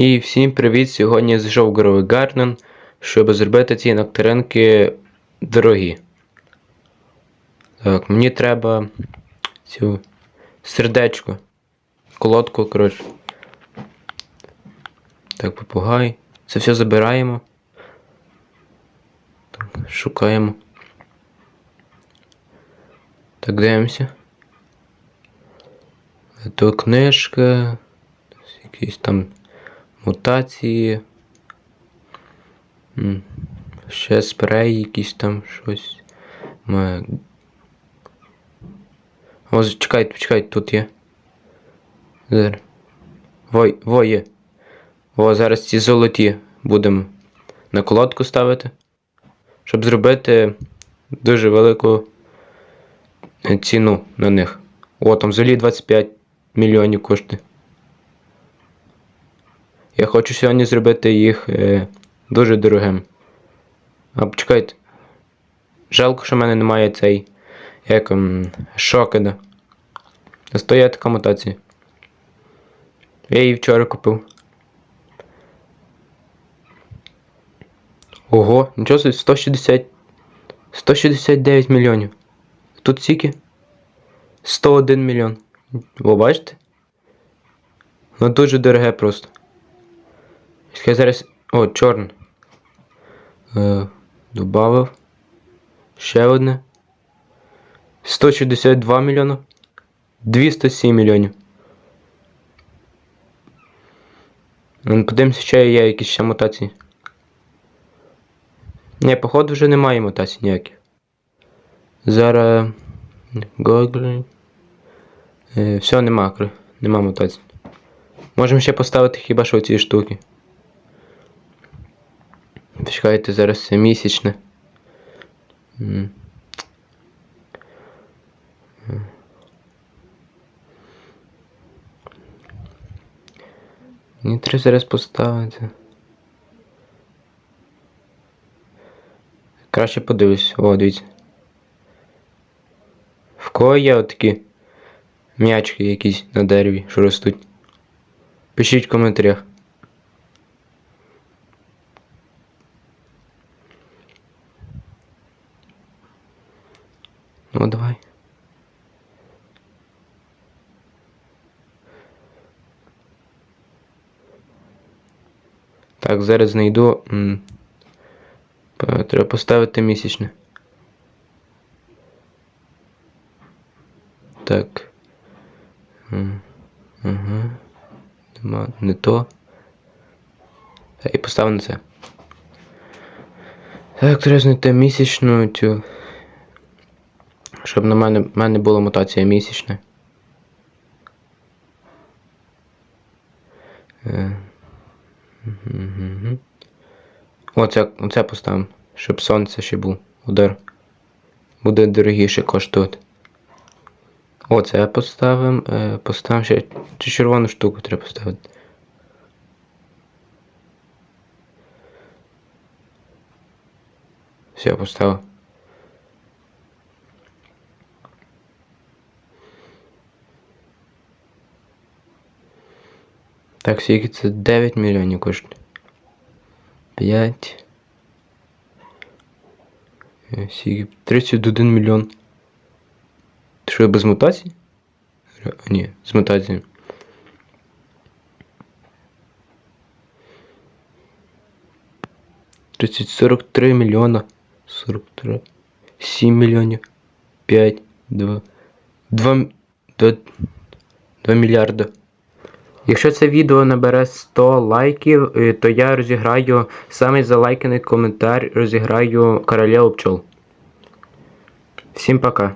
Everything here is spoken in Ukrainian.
І всім привіт! Сьогодні зайшов Гровий Гарден, щоб зробити ці нектаринки дорогі. Так, мені треба цю сердечко, колодку, коротше. Так, попугай. Це все забираємо. Так, шукаємо. Так, дивимося. То книжка. Якісь там мутації. Ще спрей якісь там щось. Ме- О, чекайте, чекайте, тут є. Зараз. Вой, во є. О, зараз ці золоті будемо на колодку ставити. Щоб зробити дуже велику ціну на них. О, там взагалі 25 мільйонів коштує. Я хочу сьогодні зробити їх е, дуже дорогим. А почекайте. Жалко, що в мене немає цей. Як ем, шокеда. Стоє така мутація. Я її вчора купив. Ого, нічого собі 160. 169 мільйонів. Тут скільки? 101 мільйон. Ви бачите? Ну дуже дороге просто. Я зараз. О, чорн. Е, добавив. Ще одне. 162 мільйона. 207 мільйонів. Ну, Подивимося, чи є якісь ще мутації. Ні, походу вже немає мутацій ніяких. Зараз. Google. Е, все, нема, нема мутацій. Можемо ще поставити хіба що ці штуки. Почекайте, зараз це місячне. Мені треба зараз поставити. Краще подивлюсь. О, дивіться. В кого є отакі м'ячки якісь на дереві, що ростуть? Пишіть в коментарях. Ну давай. Так, зараз знайду. п- Треба поставити місячне. Так. Ага. Нема, не то. І на це. Так, треба знайти місячну цю. Щоб на мене, мене була мутація місячна. Е. Оце, оце поставимо, щоб сонце ще був удар. Буде дорогіше коштувати. Оце поставимо. Е, поставимо ще цю червону штуку треба поставити. Все, поставив. Так, скільки це 9 мільйонів коштує. 5. Е, Скільки? 31 мільйон. Ти що, без мутацій? Ре- а, Ні, з мутацією. Тридцять сорок три мільйона. Сорок три. Сім мільйонів. П'ять. Два. Два. м- Два, два мільярда. Якщо це відео набере 100 лайків, е, то я розіграю самий залайканий коментар, розіграю короля пчол. Всім пока.